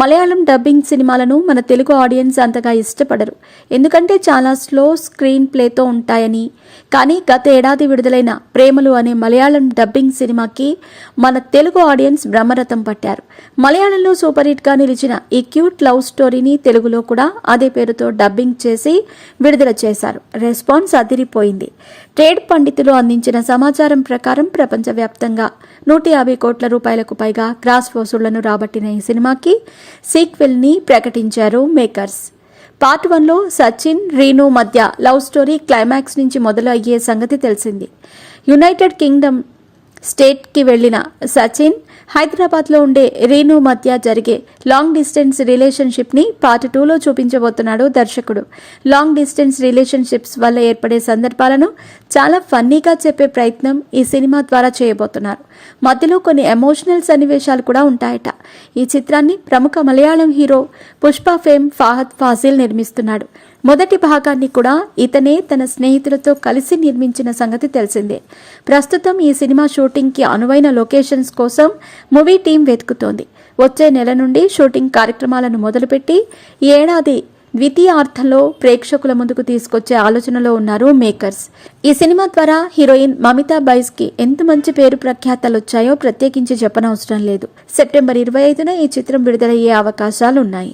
Malayalam dubbing సినిమాలను మన Telugu audience అంతగా ఇష్టపడరు. ఎందుకంటే చాలా స్లో స్క్రీన్ ప్లేతో ఉంటాయని. కానీ గత ఏడాది విడుదలైన ప్రేమలు అనే మలయాళం డబ్బింగ్ సినిమాకి మన తెలుగు ఆడియన్స్ బ్రహ్మరథం పట్టారు. మలయాళంలో సూపర్ హిట్గా నిలిచిన ఈ క్యూట్ లవ్ స్టోరీని తెలుగులో కూడా అదే పేరుతో డబ్బింగ్ చేసి విడుదల చేశారు. రెస్పాన్స్ అదిరిపోయింది. ట్రేడ్ పండితులు అందించిన సమాచారం ప్రకారం ప్రపంచవ్యాప్తంగా నూట యాభై కోట్ల రూపాయలకు పైగా క్రాస్ వసూళ్ళను రాబట్టిన ఈ సినిమాకి సీక్వెల్ని ప్రకటించారు మేకర్స్. పార్ట్ వన్లో సచిన్ రీను మధ్య లవ్ స్టోరీ క్లైమాక్స్ నుంచి మొదలు అయ్యే సంగతి తెలిసింది. యునైటెడ్ కింగ్డమ్ స్టేట్కి వెళ్ళిన సచిన్ హైదరాబాద్లో ఉండే రీను మధ్య జరిగే లాంగ్ డిస్టెన్స్ రిలేషన్షిప్ని పార్ట్ టూలో చూపించబోతున్నాడు దర్శకుడు. లాంగ్ డిస్టెన్స్ రిలేషన్షిప్స్ వల్ల ఏర్పడే సందర్భాలను చాలా ఫన్నీగా చెప్పే ప్రయత్నం ఈ సినిమా ద్వారా చేయబోతున్నారు. మధ్యలో కొన్ని ఎమోషనల్ సన్నివేశాలు కూడా ఉంటాయట. ఈ చిత్రాన్ని ప్రముఖ మలయాళం హీరో పుష్ప ఫేమ్ ఫాహద్ ఫాజిల్ నిర్మిస్తున్నాడు. మొదటి భాగాన్ని కూడా ఇతనే తన స్నేహితులతో కలిసి నిర్మించిన సంగతి తెలిసిందే. ప్రస్తుతం ఈ సినిమా షూటింగ్కి అనువైన లొకేషన్స్ కోసం మూవీ టీం వెతుకుతోంది. వచ్చే నెల నుండి షూటింగ్ కార్యక్రమాలను మొదలుపెట్టి ఏడాది ద్వితీయార్థంలో ప్రేక్షకుల ముందుకు తీసుకొచ్చే ఆలోచనలో ఉన్నారు మేకర్స్. ఈ సినిమా ద్వారా హీరోయిన్ మమితా బైస్కి ఎంత మంచి పేరు ప్రఖ్యాతలు వచ్చాయో ప్రత్యేకించి చెప్పనవసరం లేదు. సెప్టెంబర్ ఇరవై ఐదున ఈ చిత్రం విడుదలయ్యే అవకాశాలు ఉన్నాయి